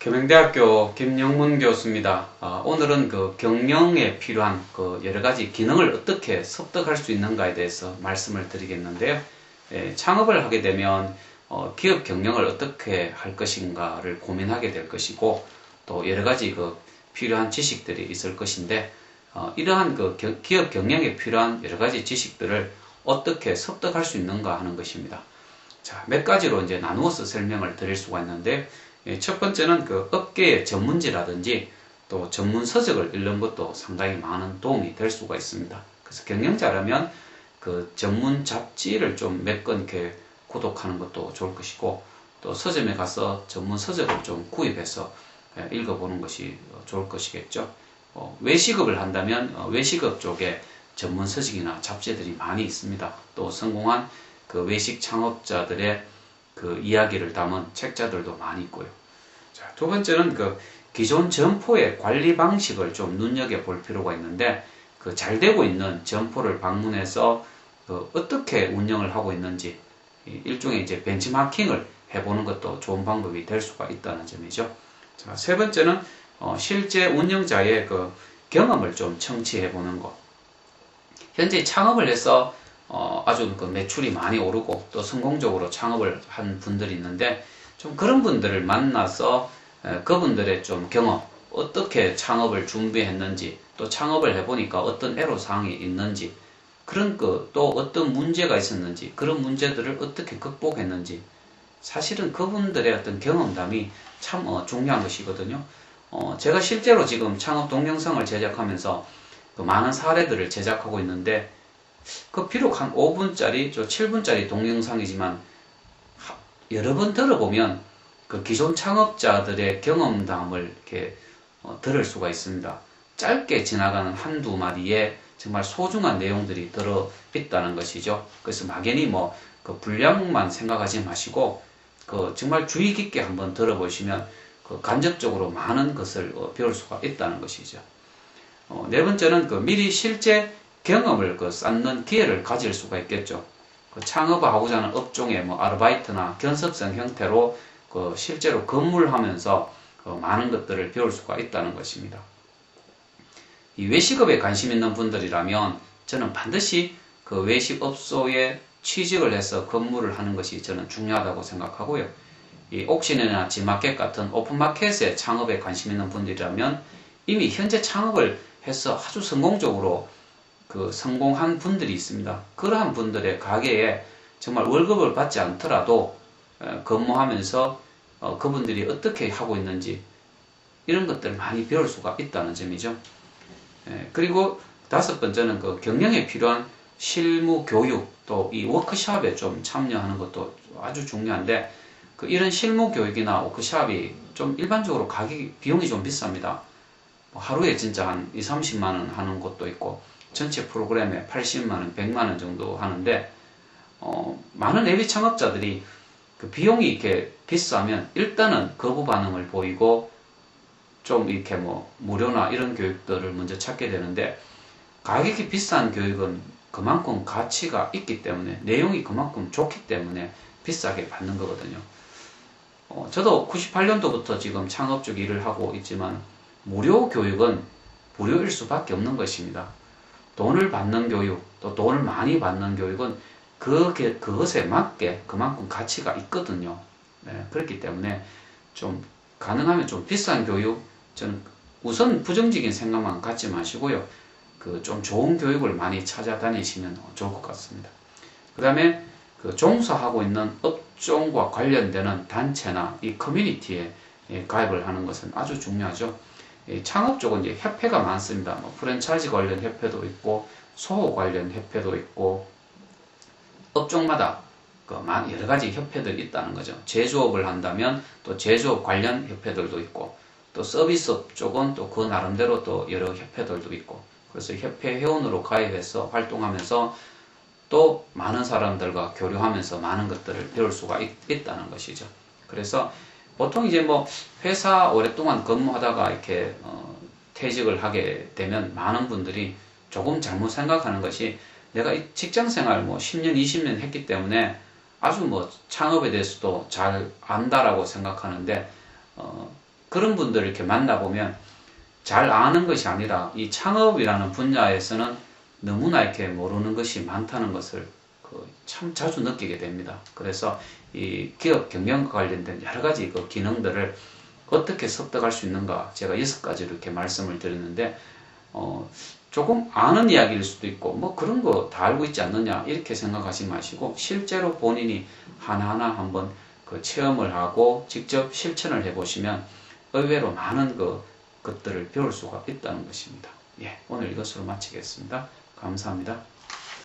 겸행대학교 김영문 교수입니다. 아, 오늘은 그 경영에 필요한 그 여러 가지 기능을 어떻게 습득할 수 있는가에 대해서 말씀을 드리겠는데요. 예, 창업을 하게 되면 어, 기업 경영을 어떻게 할 것인가를 고민하게 될 것이고 또 여러 가지 그 필요한 지식들이 있을 것인데 어, 이러한 그 겨, 기업 경영에 필요한 여러 가지 지식들을 어떻게 습득할 수 있는가 하는 것입니다. 자, 몇 가지로 이제 나누어서 설명을 드릴 수가 있는데 예, 첫 번째는 그 업계의 전문지라든지 또 전문 서적을 읽는 것도 상당히 많은 도움이 될 수가 있습니다. 그래서 경영자라면 그 전문 잡지를 좀 몇 권 이렇게 구독하는 것도 좋을 것이고 또 서점에 가서 전문 서적을 좀 구입해서 예, 읽어보는 것이 좋을 것이겠죠. 어, 외식업을 한다면 어, 외식업 쪽에 전문 서적이나 잡지들이 많이 있습니다. 또 성공한 그 외식 창업자들의 그 이야기를 담은 책자들도 많이 있고요. 자, 두 번째는 그 기존 점포의 관리 방식을 좀 눈여겨 볼 필요가 있는데 그 잘 되고 있는 점포를 방문해서 그 어떻게 운영을 하고 있는지 일종의 이제 벤치마킹을 해보는 것도 좋은 방법이 될 수가 있다는 점이죠. 자, 세 번째는 어, 실제 운영자의 그 경험을 좀 청취해 보는 것. 현재 창업을 해서 어, 아주 그 매출이 많이 오르고 또 성공적으로 창업을 한 분들이 있는데 좀 그런 분들을 만나서 에, 그분들의 좀 경험, 어떻게 창업을 준비했는지 또 창업을 해보니까 어떤 애로사항이 있는지 그런 그 또 어떤 문제가 있었는지 그런 문제들을 어떻게 극복했는지 사실은 그분들의 어떤 경험담이 참 어, 중요한 것이거든요. 어, 제가 실제로 지금 창업 동영상을 제작하면서 그 많은 사례들을 제작하고 있는데 그 비록 한 5분짜리, 저 7분짜리 동영상이지만 여러 번 들어보면 그 기존 창업자들의 경험담을 이렇게 어, 들을 수가 있습니다. 짧게 지나가는 한두 마디에 정말 소중한 내용들이 들어 있다는 것이죠. 그래서 막연히 뭐 그 분량만 생각하지 마시고 그 정말 주의 깊게 한번 들어보시면 그 간접적으로 많은 것을 어, 배울 수가 있다는 것이죠. 어, 네 번째는 그 미리 실제 경험을 그 쌓는 기회를 가질 수가 있겠죠. 그 창업하고자 하는 업종의 뭐 아르바이트나 견습성 형태로 그 실제로 근무하면서 그 많은 것들을 배울 수가 있다는 것입니다. 이 외식업에 관심 있는 분들이라면 저는 반드시 그 외식업소에 취직을 해서 근무를 하는 것이 저는 중요하다고 생각하고요. 이 옥신이나 지마켓 같은 오픈마켓에 창업에 관심 있는 분들이라면 이미 현재 창업을 해서 아주 성공적으로 그 성공한 분들이 있습니다. 그러한 분들의 가게에 정말 월급을 받지 않더라도 근무하면서 어, 그분들이 어떻게 하고 있는지 이런 것들을 많이 배울 수가 있다는 점이죠. 그리고 다섯 번째는 그 경영에 필요한 실무 교육 또 이 워크샵에 좀 참여하는 것도 아주 중요한데 그 이런 실무 교육이나 워크샵이 좀 일반적으로 가격이 비용이 좀 비쌉니다. 뭐 하루에 진짜 한 2, 30만 원 하는 곳도 있고 전체 프로그램에 80만원, 100만원 정도 하는데, 어, 많은 앱비 창업자들이 그 비용이 이렇게 비싸면 일단은 거부 반응을 보이고 좀 이렇게 뭐 무료나 이런 교육들을 먼저 찾게 되는데 가격이 비싼 교육은 그만큼 가치가 있기 때문에 내용이 그만큼 좋기 때문에 비싸게 받는 거거든요. 어, 저도 98년도부터 지금 창업 쪽 일을 하고 있지만 무료 교육은 무료일 수밖에 없는 것입니다. 돈을 받는 교육, 또 돈을 많이 받는 교육은 그게, 그것에 맞게 그만큼 가치가 있거든요. 네, 그렇기 때문에 좀 가능하면 좀 비싼 교육, 저는 우선 부정적인 생각만 갖지 마시고요. 그 좀 좋은 교육을 많이 찾아다니시면 좋을 것 같습니다. 그 다음에 그 종사하고 있는 업종과 관련되는 단체나 이 커뮤니티에 예, 가입을 하는 것은 아주 중요하죠. 창업 쪽은 이제 협회가 많습니다. 뭐 프랜차이즈 관련 협회도 있고 소호 관련 협회도 있고 업종마다 그 여러 가지 협회들이 있다는 거죠. 제조업을 한다면 또 제조업 관련 협회들도 있고 또 서비스업 쪽은 또 그 나름대로 또 여러 협회들도 있고 그래서 협회 회원으로 가입해서 활동하면서 또 많은 사람들과 교류하면서 많은 것들을 배울 수가 있, 있다는 것이죠. 그래서 보통 이제 뭐 회사 오랫동안 근무하다가 이렇게 어, 퇴직을 하게 되면 많은 분들이 조금 잘못 생각하는 것이 내가 직장 생활 뭐 10년, 20년 했기 때문에 아주 뭐 창업에 대해서도 잘 안다라고 생각하는데 어, 그런 분들을 이렇게 만나보면 잘 아는 것이 아니라 이 창업이라는 분야에서는 너무나 이렇게 모르는 것이 많다는 것을 그 참 자주 느끼게 됩니다. 그래서 이 기업 경영과 관련된 여러 가지 그 기능들을 어떻게 습득할 수 있는가 제가 여섯 가지로 이렇게 말씀을 드렸는데 어, 조금 아는 이야기일 수도 있고 뭐 그런 거 다 알고 있지 않느냐 이렇게 생각하지 마시고 실제로 본인이 하나하나 한번 그 체험을 하고 직접 실천을 해보시면 의외로 많은 그 것들을 배울 수가 있다는 것입니다. 예, 오늘 이것으로 마치겠습니다. 감사합니다.